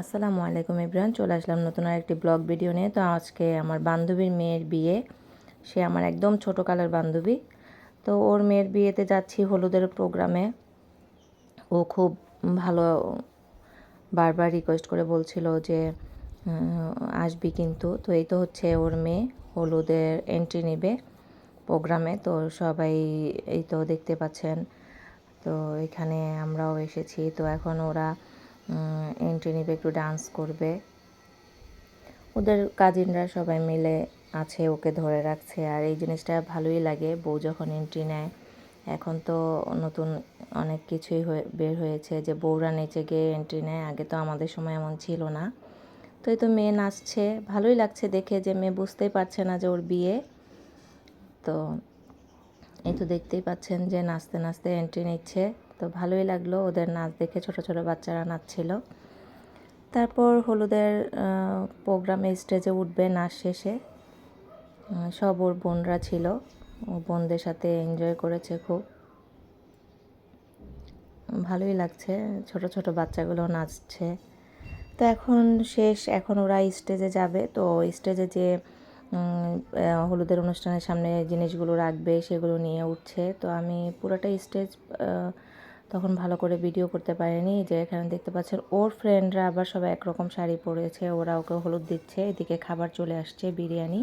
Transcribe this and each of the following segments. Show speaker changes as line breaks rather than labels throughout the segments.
আসসালামু আলাইকুম ইব্রাহিম চলে আসলাম নতুন আরেকটি ব্লগ ভিডিও নিয়ে। তো আজকে আমার বান্ধবীর মেয়ের বিয়ে। সে আমার একদম ছোটো কালের বান্ধবী। তো ওর মেয়ের বিয়েতে যাচ্ছি হলুদের প্রোগ্রামে। ও খুব ভালো বারবার রিকোয়েস্ট করে বলছিল যে আসবি কিন্তু। তো এই তো হচ্ছে ওর মেয়ে হলুদের এন্ট্রি নেবে প্রোগ্রামে। তো সবাই এই তো দেখতে পাচ্ছেন। তো এখানে আমরাও এসেছি। তো এখন ওরা এন্ট্রি নেবে, একটু ডান্স করবে। ওদের কাজিনরা সবাই মিলে আছে, ওকে ধরে রাখছে। আর এই জিনিসটা ভালোই লাগে, বউ যখন এন্ট্রি নেয়, এখন তো নতুন অনেক কিছুই হয়ে, বের হয়েছে যে বউরা নেচে গিয়ে এন্ট্রি নেয়। আগে তো আমাদের সময় এমন ছিল না। তো এই তো মেয়ে নাচছে, ভালোই লাগছে দেখে যে মেয়ে বুঝতেই পারছে না যে ওর বিয়ে। তো এই তো দেখতেই পাচ্ছেন যে নাচতে নাচতে এন্ট্রি নিচ্ছে। তো ভালোই লাগল ওদের নাচ দেখে, ছোট ছোট বাচ্চারা নাচছিল। তারপর হলুদের প্রোগ্রামে স্টেজে উঠবে নাচ শেষে। সব ওর বোনরা ছিল। ও বোনদের সাথে এনজয় করেছে খুব। ভালোই লাগছে, ছোট ছোট বাচ্চাগুলো নাচছে। তো এখন শেষ, এখন ওরা স্টেজে যাবে। তো স্টেজে যে হলুদের অনুষ্ঠানের সামনে জিনিসগুলো রাখবে, সেগুলো নিয়ে উঠছে। তো আমি পুরোটা স্টেজ তখন ভালো করে ভিডিও করতে পারিনি। যে এখানে দেখতে পাচ্ছেন, ওর ফ্রেন্ডরা আবার সবাই একরকম শাড়ি পরেছে, ওরা ওকে হলুদ দিচ্ছে, এদিকে খাবার চলে আসছে, বিরিয়ানি।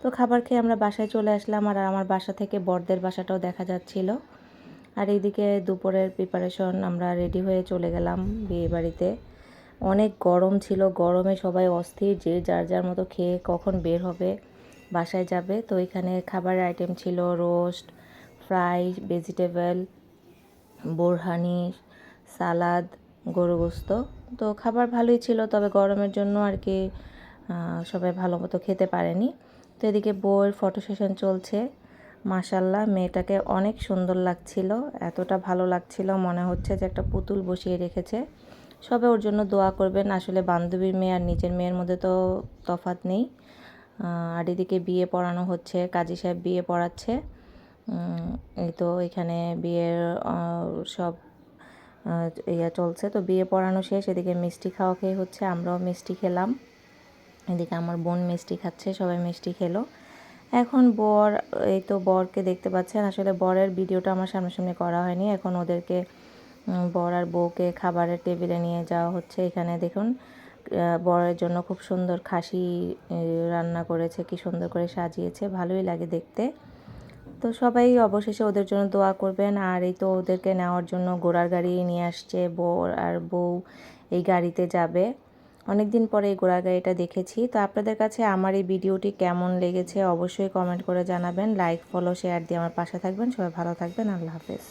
তো খাবার খেয়ে আমরা বাসায় চলে আসলাম আর আমার বাসা থেকে বরদের বাসাটাও দেখা যাচ্ছিল। আর এইদিকে দুপুরের প্রিপারেশন আমরা রেডি হয়ে চলে গেলাম বিয়ে বাড়িতে অনেক গরম ছিল, গরমে সবাই অস্থির, যে যার যার মতো খেয়ে কখন বের হবে, বাসায় যাবে। তো এখানে খাবারের আইটেম ছিল roast fry vegetable borhani salad গরু গোস্ত। তো খাবার ভালোই ছিল, তবে গরমের জন্য আর কি সবাই ভালো মতো খেতে পারেনি। তো এদিকে বউয়ের ফটো সেশন চলছে। মাশাল্লাহ মেয়েটাকে অনেক সুন্দর লাগছিল, এতটা ভালো লাগছিল, মনে হচ্ছে যে একটা পুতুল বসিয়ে রেখেছে। সবাই ওর জন্য দোয়া করবেন, আসলে বান্ধবীর মেয়ে আর নিজের মেয়ের মধ্যে তো তফাৎ নেই। আর এদিকে বিয়ে পড়ানো হচ্ছে, কাজী সাহেব বিয়ে পড়াচ্ছে। এই তো এখানে বিয়ের সব ইয়ে চলছে। তো বিয়ে পড়ানো শেষ, এদিকে মিষ্টি খাওয়া খেয়ে হচ্ছে, আমরাও মিষ্টি খেলাম। এদিকে আমার বোন মিষ্টি খাচ্ছে, সবাই মিষ্টি খেলো। এখন বর, এই তো বরকে দেখতে পাচ্ছেন, আসলে বরের ভিডিওটা আমার সামনাসামনি করা হয়নি। এখন ওদেরকে বর আর বউকে খাবারের টেবিলে নিয়ে যাওয়া হচ্ছে। এখানে দেখুন বরের জন্য খুব সুন্দর খাসি রান্না করেছে, কি সুন্দর করে সাজিয়েছে। ভালোই লাগে দেখতে। তো সবাই অবশেষে ওদের জন্য দোয়া করবেন। আর এই তো ওদেরকে নেওয়ার জন্য ঘোড়ার গাড়ি নিয়ে আসছে বউ আর বউ এই গাড়িতে যাবে। অনেক দিন পরে এই ঘোড়ার গাড়িটা দেখেছি। তো আপনাদের কাছে আমার এই ভিডিওটি কেমন লেগেছে অবশ্যই কমেন্ট করে জানাবেন। লাইক, ফলো, শেয়ার দিয়ে আমার পাশে থাকবেন। সবাই ভালো থাকবেন। আল্লাহ হাফেজ।